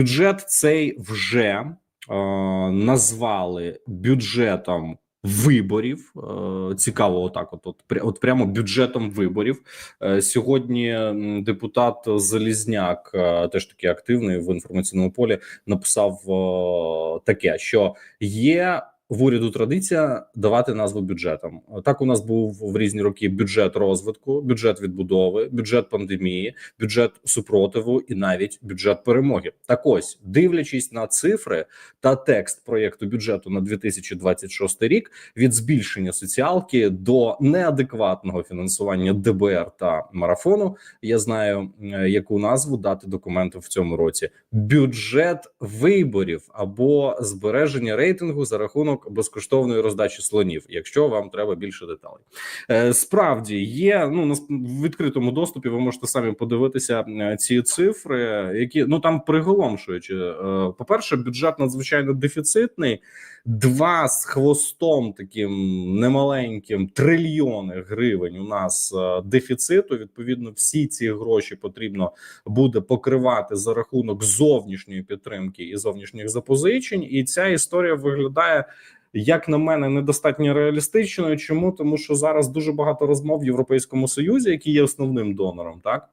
Бюджет цей вже е, назвали бюджетом виборів. Е, цікаво, отак, от, от, от прямо бюджетом виборів. Е, сьогодні депутат Залізняк, е, теж таки активний в інформаційному полі, написав е, таке, що є. В уряду традиція давати назву бюджетам. Так у нас був в різні роки бюджет розвитку, бюджет відбудови, бюджет пандемії, бюджет супротиву і навіть бюджет перемоги. Так ось, дивлячись на цифри та текст проєкту бюджету на 2026 рік, від збільшення соціалки до неадекватного фінансування ДБР та марафону, я знаю, е, яку назву дати документу в цьому році: бюджет виборів або збереження рейтингу за рахунок безкоштовної роздачі слонів, якщо вам треба більше деталей. Е, Справді є ну на в відкритому доступі. Ви можете самі подивитися е, ці цифри, які ну там приголомшуючи. Е, По перше, бюджет надзвичайно дефіцитний. Два з хвостом таким немаленьким трильйони гривень у нас е, дефіциту. Відповідно, всі ці гроші потрібно буде покривати за рахунок зовнішньої підтримки і зовнішніх запозичень. І ця історія виглядає. Як на мене, недостатньо реалістичною. Чому тому, що зараз дуже багато розмов в Європейському Союзі, який є основним донором, так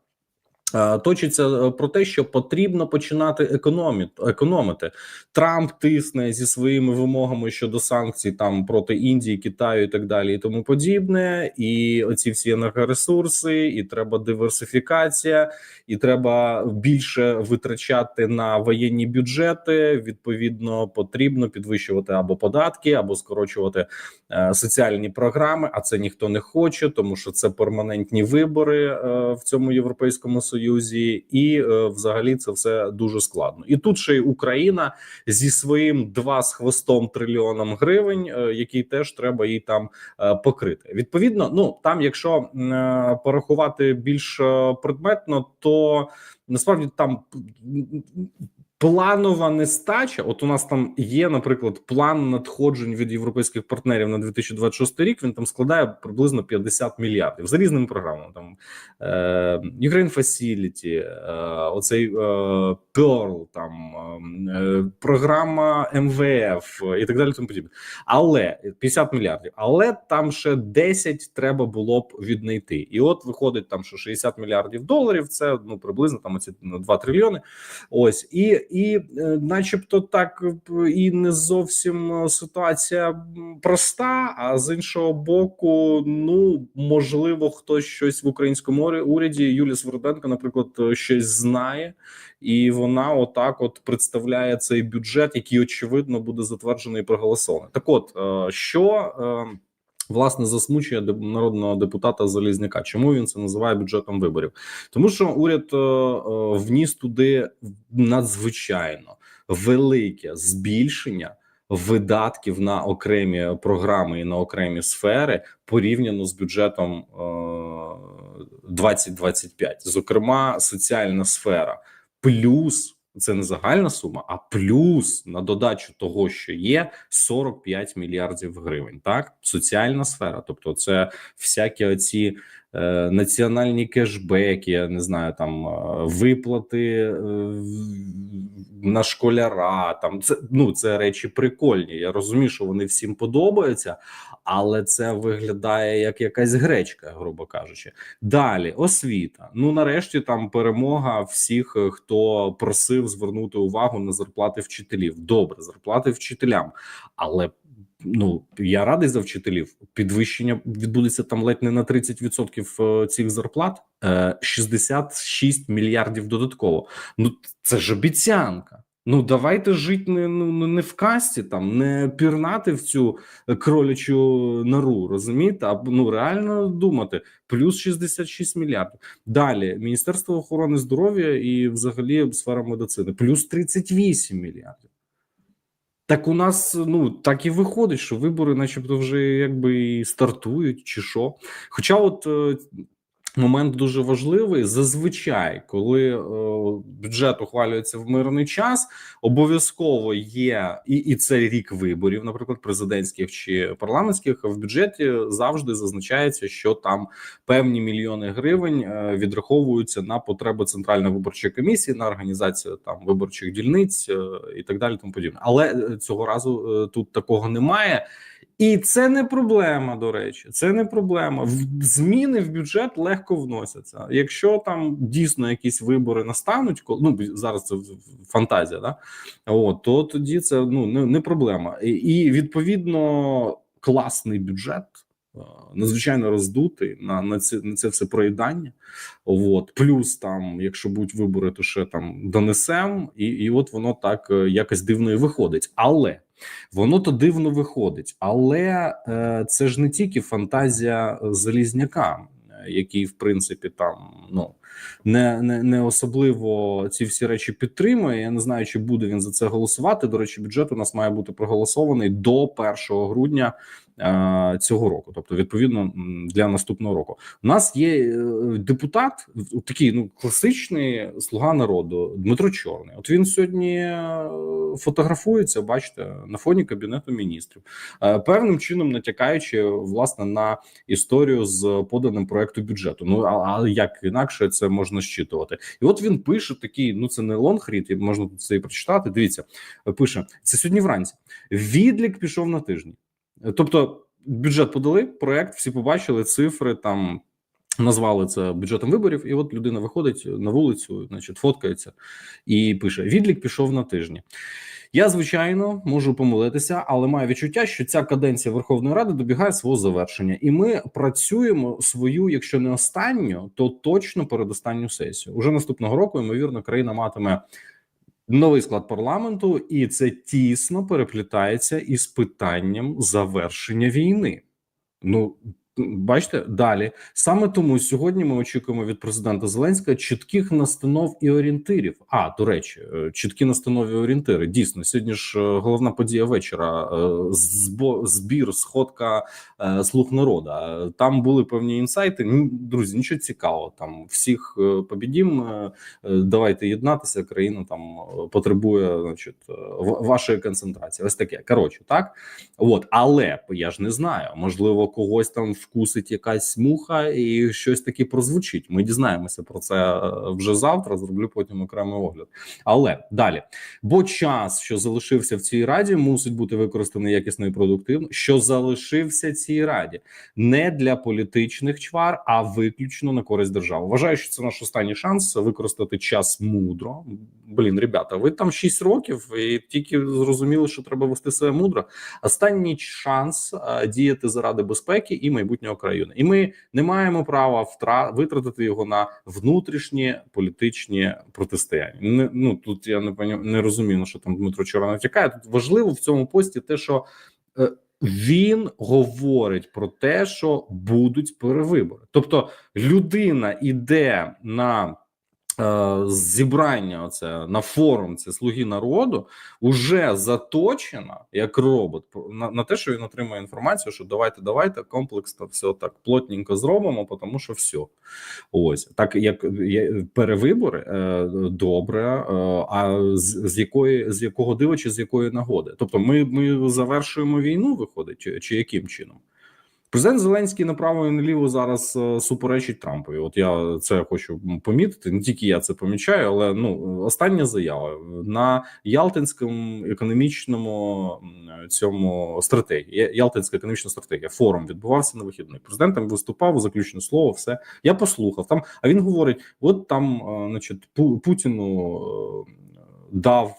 точиться е, про те, що потрібно починати економі... економити. Трамп тисне зі своїми вимогами щодо санкцій там проти Індії, Китаю і так далі, і тому подібне. І оці всі енергоресурси, і треба диверсифікація, і треба більше витрачати на воєнні бюджети. Відповідно, потрібно підвищувати або податки, або скорочувати е, соціальні програми. А це ніхто не хоче, тому що це перманентні вибори е, в цьому європейському союзі, і е, взагалі це все дуже складно. І тут ще й Україна зі своїм два з хвостом трильйоном гривень, е, який теж треба їй там е, покрити. Відповідно, ну там, якщо е, порахувати більш е, предметно, то насправді там планова нестача. От у нас там є, наприклад, план надходжень від європейських партнерів на 2026 рік. Він там складає приблизно 50 мільярдів за різними програмами. Там е, Ukraine Facility, е, оцей е, Pearl, там е, програма МВФ і так далі. Тому подібне. Але 50 мільярдів, але там ще 10 треба було б віднайти. І от виходить там, що 60 мільярдів доларів. Це ну приблизно там оці ну, 2 трильйони. Ось і, і е, начебто, так е, і не зовсім е, ситуація проста. А з іншого боку, ну можливо, хтось щось в українському уряді. Юлія Сверденко, наприклад, щось знає, і вона отак от представляє цей бюджет, який очевидно буде затверджений і проголосований. Так, от що. Е, Власне, засмучує народного депутата Залізняка. Чому він це називає бюджетом виборів? Тому що уряд е, е, вніс туди надзвичайно велике збільшення видатків на окремі програми і на окремі сфери порівняно з бюджетом е, 2025. Зокрема, соціальна сфера плюс. Це не загальна сума, а плюс на додачу того, що є 45 мільярдів гривень. Так, соціальна сфера, тобто це всякі оці е, національні кешбеки, я не знаю, там е, виплати е, на школяра. Там це ну це речі прикольні. Я розумію, що вони всім подобаються, але це виглядає як якась гречка, грубо кажучи. Далі освіта. Ну нарешті там перемога всіх, е, хто просив звернути увагу на зарплати вчителів. Добре, зарплати вчителям, але. Ну я радий за вчителів. Підвищення відбудеться там ледь не на 30% е, цих зарплат. Е, 66 мільярдів додатково. Ну це ж обіцянка. Ну давайте жити не ну не в касті, там не пірнати в цю кролячу нору, розумієте? А ну реально думати. Плюс 66 мільярдів. Далі Міністерство охорони здоров'я і взагалі сфера медицини, плюс 38 мільярдів. Так у нас ну так і виходить, що вибори, начебто, вже якби і стартують, чи що. Хоча, от е, Момент дуже важливий. Зазвичай, коли е, бюджет ухвалюється в мирний час, обов'язково є і, і це рік виборів, наприклад, президентських чи парламентських. В бюджеті завжди зазначається, що там певні мільйони гривень е, відраховуються на потреби центральної виборчої комісії, на організацію там виборчих дільниць е, і так далі. Тому подібне. Але е, цього разу е, тут такого немає. І це не проблема, до речі, це не проблема. Зміни в бюджет легко вносяться. Якщо там дійсно якісь вибори настануть, коли ну зараз це фантазія, да от то тоді це ну не, не проблема, і, і відповідно класний бюджет. е, Надзвичайно роздутий на на це на це все проїдання. От плюс там, якщо будуть вибори, то ще там донесем, і, і от воно так е, якось дивно і виходить. Але Воно то дивно виходить, але е, це ж не тільки фантазія Залізняка, е, який, в принципі, там ну не, не, не особливо ці всі речі підтримує. Я не знаю, чи буде він за це голосувати. До речі, бюджет у нас має бути проголосований до 1 грудня е, цього року, тобто, відповідно, для наступного року. У нас є е, депутат, такий ну класичний слуга народу Дмитро Чорний. От він сьогодні е, фотографується, бачите, на фоні кабінету міністрів, е, певним чином натякаючи власне на історію з поданим проекту бюджету. Ну а, а як інакше це можна щитувати? І от він пише такий: ну це не лонгрід, і можна це і прочитати. Дивіться, пише це сьогодні вранці. Відлік пішов на тижні. Тобто, бюджет подали, проект, всі побачили цифри там. Назвали це бюджетом виборів, і от людина виходить на вулицю, значить, фоткається і пише: Відлік пішов на тижні. Я звичайно можу помилитися, але маю відчуття, що ця каденція Верховної Ради добігає свого завершення, і ми працюємо свою, якщо не останню, то точно передостанню сесію. Уже наступного року, ймовірно, країна матиме новий склад парламенту, і це тісно переплітається із питанням завершення війни. Ну бачите далі. Саме тому сьогодні ми очікуємо від президента Зеленського чітких настанов і орієнтирів. А до речі, е, чіткі настанови і орієнтири. Дійсно, сьогодні ж е, головна подія вечора. е, збір, сходка слуг народу. Е, Там були певні інсайти. Друзі, нічого цікавого. Там всіх побідім. Давайте єднатися. Країна там потребує, значить, вашої концентрації. Ось таке. Коротше, так от, але я ж не знаю. Можливо, когось там вкусить якась муха і щось таке прозвучить. Ми дізнаємося про це е, вже завтра. Зроблю потім окремий огляд. Але далі, бо час, що залишився в цій раді, мусить бути використаний якісно і продуктивно. Що залишився цій раді не для політичних чвар, а виключно на користь держави. Вважаю, що це наш останній шанс використати час мудро. Блін, ребята, ви там 6 років і тільки зрозуміли, що треба вести себе мудро. Останній шанс а, діяти заради безпеки і майбутнього країни, і ми не маємо права втра витратити його на внутрішні політичні протистояння. Не, ну тут я не не розумію, що там Дмитро Чорна натякає. Тут важливо в цьому пості те, що е, він говорить про те, що будуть перевибори. Тобто людина іде на зібрання, оце на форум, це слуги народу, уже заточена як робот на, на те, що він отримує інформацію, що давайте, давайте комплексно все так плотненько зробимо, тому що все. Ось так як перевибори е, добре, е, а з, з якої з якого дива чи з якої нагоди? Тобто, ми, ми завершуємо війну, виходить, чи, чи яким чином? Президент Зеленський направо і наліво зараз е, суперечить Трампові. От я це хочу помітити. Не тільки я це помічаю, але ну остання заява на Ялтинському економічному цьому стратегії. Ялтинська економічна стратегія. Форум відбувався на вихідних. Президент там виступав заключне слово. Все я послухав там. А він говорить: от там, е, значить, Пу- Путіну е, дав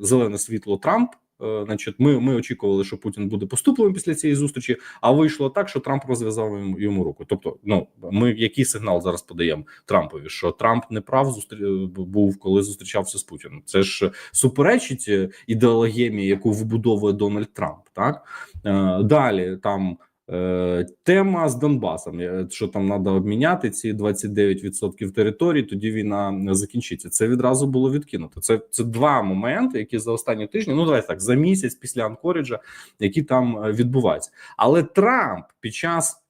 зелене світло Трамп. Е, Значить, ми, ми очікували, що Путін буде поступливим після цієї зустрічі, а вийшло так, що Трамп розв'язав йому, руку. Тобто, ну ми який сигнал зараз подаємо Трампові, що Трамп не прав зустрі... був, коли зустрічався з Путіним. Це ж суперечить е, ідеологемії, яку вибудовує Дональд Трамп. Так Е, далі там. Е, Тема з Донбасом, е, що там треба обміняти ці 29% території, тоді війна закінчиться. Це відразу було відкинуто. Це це два моменти, які за останні тижні, ну давай так, за місяць після Анкоріджа, які там е, відбуваються. Але Трамп під час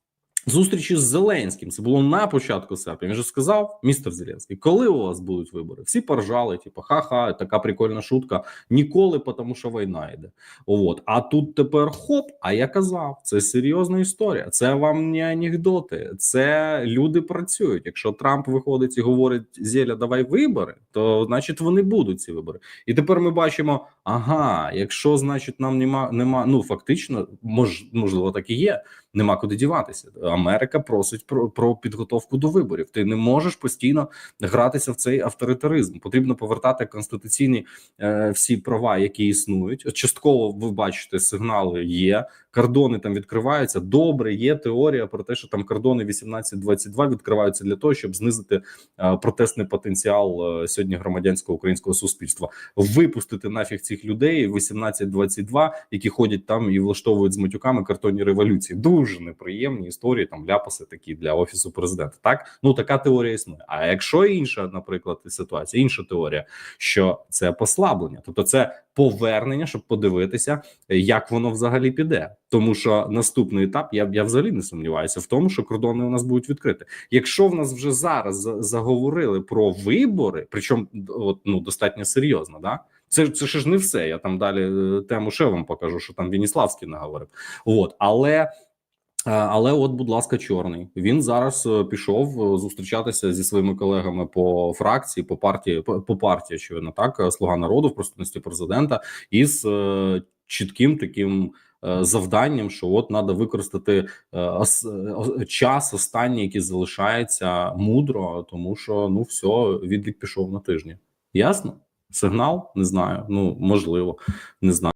зустрічі з Зеленським. Це було на початку серпня. Він же сказав, містер Зеленський, коли у вас будуть вибори? Всі поржали, типу, ха-ха, така прикольна шутка. Ніколи, тому що війна йде. От. А тут тепер хоп. А я казав, це серйозна історія. Це вам не анекдоти. Це люди працюють. Якщо Трамп виходить і говорить Зеля, давай вибори, то значить вони будуть ці вибори. І тепер ми бачимо: ага, якщо значить нам нема, нема ну фактично, мож, можливо, так і є. Нема куди діватися. Америка просить про, про підготовку до виборів. Ти не можеш постійно гратися в цей авторитаризм. Потрібно повертати конституційні е, всі права, які існують. Частково ви бачите, сигнали є. Кордони там відкриваються. Добре, є теорія про те, що там кордони 18-22 відкриваються для того, щоб знизити е, протестний потенціал е, сьогодні громадянського українського суспільства. Випустити нафіг цих людей 18-22, які ходять там і влаштовують з матюками картонні революції. Дуже неприємні історії. Там ляпаси такі для офісу президента. Так ну така теорія існує. А якщо інша, наприклад, ситуація, інша теорія, що це послаблення, тобто це повернення, щоб подивитися, як воно взагалі піде. Тому що наступний етап, я я взагалі не сумніваюся в тому, що кордони у нас будуть відкриті. Якщо в нас вже зараз заговорили про вибори, причому от, ну достатньо серйозно, да. Це, це ж не все. Я там далі е, тему ще вам покажу, що там Веніславський наговорив. От, але але, от, будь ласка, чорний. Він зараз е, пішов е, зустрічатися зі своїми колегами по фракції, по партії, по, партії, очевидно, так е, слуга народу в представності президента, із е, чітким таким. е, Завданням, що от треба використати е, е, час останній, який залишається мудро, тому що ну все, відлік пішов на тижні. Ясно? Сигнал? Не знаю. Ну можливо, не знаю.